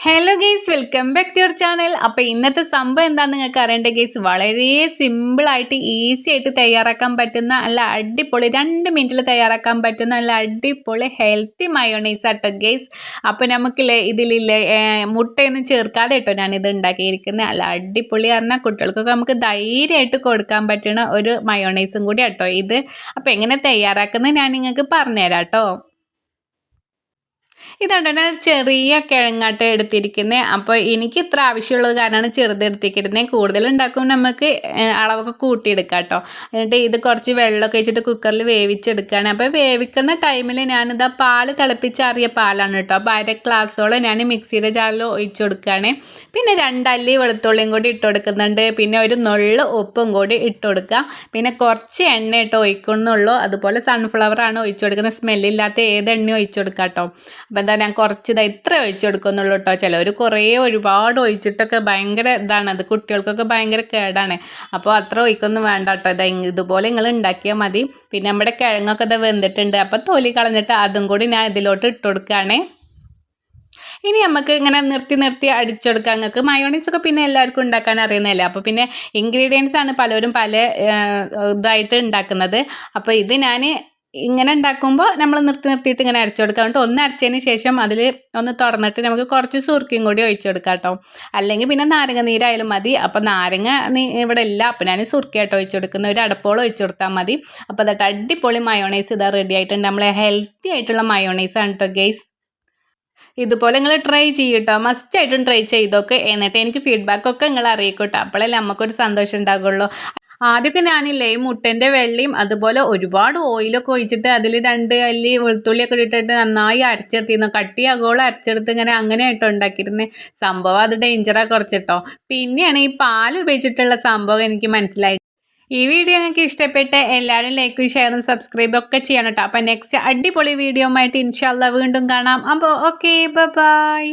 Hello guys welcome back to your channel അപ്പോൾ ഇന്നത്തെ സംഭവം എന്താണെന്ന് നിങ്ങൾക്ക് അറിയേണ്ട ഗെയ്സ് വളരെ സിമ്പിളായിട്ട് ഈസി ആയിട്ട് തയ്യാറാക്കാൻ പറ്റുന്ന നല്ല അടിപൊളി രണ്ട് മിനിറ്റിൽ തയ്യാറാക്കാൻ പറ്റുന്ന നല്ല അടിപൊളി ഹെൽത്തി മയോണൈസ് ആട്ടോ ഗെയ്സ് അപ്പോൾ നമുക്കില്ലേ ഇതിലില്ലേ മുട്ടയൊന്നും ചേർക്കാതെ കേട്ടോ ഞാനിത് ഉണ്ടാക്കിയിരിക്കുന്നത് നല്ല അടിപൊളി പറഞ്ഞാൽ കുട്ടികൾക്കൊക്കെ നമുക്ക് ധൈര്യമായിട്ട് കൊടുക്കാൻ പറ്റുന്ന ഒരു മയോണൈസും കൂടി കേട്ടോ ഇത്. അപ്പോൾ എങ്ങനെ തയ്യാറാക്കുന്നത് ഞാൻ നിങ്ങൾക്ക് പറഞ്ഞുതരാം കേട്ടോ. ഇതുണ്ട്? ഞാൻ ചെറിയ കിഴങ്ങാട്ട് എടുത്തിരിക്കുന്നത് അപ്പോൾ എനിക്ക് ഇത്ര ആവശ്യമുള്ളത് കാരണമാണ് ചെറുത് എടുത്തിരിക്കുന്നത് നമുക്ക് അളവൊക്കെ കൂട്ടിയെടുക്കാം കേട്ടോ. എന്നിട്ട് ഇത് കുറച്ച് വെള്ളമൊക്കെ വെച്ചിട്ട് കുക്കറിൽ വേവിച്ചെടുക്കുകയാണ്. അപ്പോൾ വേവിക്കുന്ന ടൈമിൽ ഞാനിതാ പാൽ തിളപ്പിച്ചാറിയ പാലാണ് കേട്ടോ. അപ്പോൾ അര ഗ്ലാസ്സോളം ഞാൻ മിക്സിയുടെ ജാറിൽ ഒഴിച്ചു കൊടുക്കുകയാണ്. പിന്നെ രണ്ടല്ലി വെളുത്തുള്ളിയും കൂടി ഇട്ട് കൊടുക്കുന്നുണ്ട്. പിന്നെ ഒരു നുള്ളു ഉപ്പും കൂടി ഇട്ട് കൊടുക്കുക. പിന്നെ കുറച്ച് എണ്ണ ഇട്ട് ഒഴിക്കുന്നുള്ളൂ. അതുപോലെ സൺഫ്ലവർ ആണ് ഒഴിച്ചു കൊടുക്കുന്നത്. സ്മെല്ലില്ലാത്ത ഏത് എണ്ണ ഒഴിച്ചു കൊടുക്കാം കേട്ടോ. അപ്പോൾ എന്താ ഞാൻ കുറച്ച് ഇതാ ഇത്ര ഒഴിച്ചു കൊടുക്കുന്നുള്ളൂ കേട്ടോ ചിലവർ കുറേ ഒരുപാട് ഒഴിച്ചിട്ടൊക്കെ ഭയങ്കര ഇതാണ്. അത് കുട്ടികൾക്കൊക്കെ ഭയങ്കര കേടാണ്. അപ്പോൾ അത്ര ഒഴിക്കൊന്നും വേണ്ട കേട്ടോ ഇതാ ഇതുപോലെ നിങ്ങൾ ഉണ്ടാക്കിയാൽ മതി. പിന്നെ നമ്മുടെ കിഴങ്ങൊക്കെ ഇത് വെന്തിട്ടുണ്ട്. അപ്പോൾ തൊലി കളഞ്ഞിട്ട് അതും കൂടി ഞാൻ ഇതിലോട്ട് ഇട്ട് കൊടുക്കുകയാണേ. ഇനി നമുക്ക് ഇങ്ങനെ നിർത്തി നിർത്തി അടിച്ചെടുക്കാം. നിങ്ങൾക്ക് മയോണീസ് ഒക്കെ പിന്നെ എല്ലാവർക്കും ഉണ്ടാക്കാൻ അറിയുന്നതല്ലേ? അപ്പോൾ പിന്നെ ഇൻഗ്രീഡിയൻസ് ആണ് പലരും പല ഇതായിട്ട് ഉണ്ടാക്കുന്നത്. അപ്പോൾ ഇത് ഞാൻ ഇങ്ങനെ ഉണ്ടാക്കുമ്പോൾ നമ്മൾ നിർത്തി നിർത്തിയിട്ട് ഇങ്ങനെ അരച്ചു കൊടുക്കാം. കേട്ടോ ഒന്ന് അരച്ചതിന് ശേഷം അതിൽ ഒന്ന് തുറന്നിട്ട് നമുക്ക് കുറച്ച് സുർക്കിയും കൂടി ഒഴിച്ചു കൊടുക്കാം കേട്ടോ. അല്ലെങ്കിൽ പിന്നെ നാരങ്ങ നീരായാലും മതി. അപ്പോൾ നാരങ്ങ ഇവിടെ ഇല്ല. അപ്പോൾ ഞാൻ സുർക്കിയായിട്ട് ഒഴിച്ചു കൊടുക്കുന്ന. ഒരു അടപ്പോളം ഒഴിച്ചു കൊടുത്താൽ മതി. അപ്പോൾ അതായിട്ട് അടിപൊളി മയോണൈസ് ഇതാ റെഡി ആയിട്ടുണ്ട്. നമ്മളെ ഹെൽത്തി ആയിട്ടുള്ള മയോണൈസ് ആണ് കേട്ടോ ഗെയ്സ് ഇതുപോലെ നിങ്ങൾ ട്രൈ ചെയ്യട്ടോ മസ്റ്റായിട്ടും ട്രൈ ചെയ്തൊക്കെ. എന്നിട്ട് എനിക്ക് ഫീഡ്ബാക്കൊക്കെ നിങ്ങൾ അറിയിക്കട്ടോ അപ്പോഴല്ലേ നമുക്കൊരു സന്തോഷം ഉണ്ടാകുള്ളൂ ആദ്യമൊക്കെ ഞാനില്ലേ ഈ മുട്ടന്റെ വെള്ളയും അതുപോലെ ഒരുപാട് ഓയിലൊക്കെ ഒഴിച്ചിട്ട് അതിൽ രണ്ട് അല്ലി വെളുത്തുള്ളിയൊക്കെ ഇട്ടിട്ട് നന്നായി അരച്ചെടുത്തിരുന്നു. കട്ടിയാകോളം അരച്ചെടുത്ത് ഇങ്ങനെ അങ്ങനെ ആയിട്ടോ ഉണ്ടാക്കിയിരുന്നത് സംഭവം അത് ഡേഞ്ചറാ കുറച്ചിട്ടോ. പിന്നെയാണ് ഈ പാൽ ഉപയോഗിച്ചിട്ടുള്ള സംഭവം എനിക്ക് മനസ്സിലായി. ഈ വീഡിയോ നിങ്ങൾക്ക് ഇഷ്ടപ്പെട്ട് എല്ലാവരും ലൈക്കും ഷെയറും സബ്സ്ക്രൈബും ഒക്കെ ചെയ്യണം കേട്ടോ അപ്പോൾ നെക്സ്റ്റ് അടിപൊളി വീഡിയോ ആയിട്ട് ഇൻഷാല്ല വീണ്ടും കാണാം. അപ്പോൾ ഓക്കെ ബൈ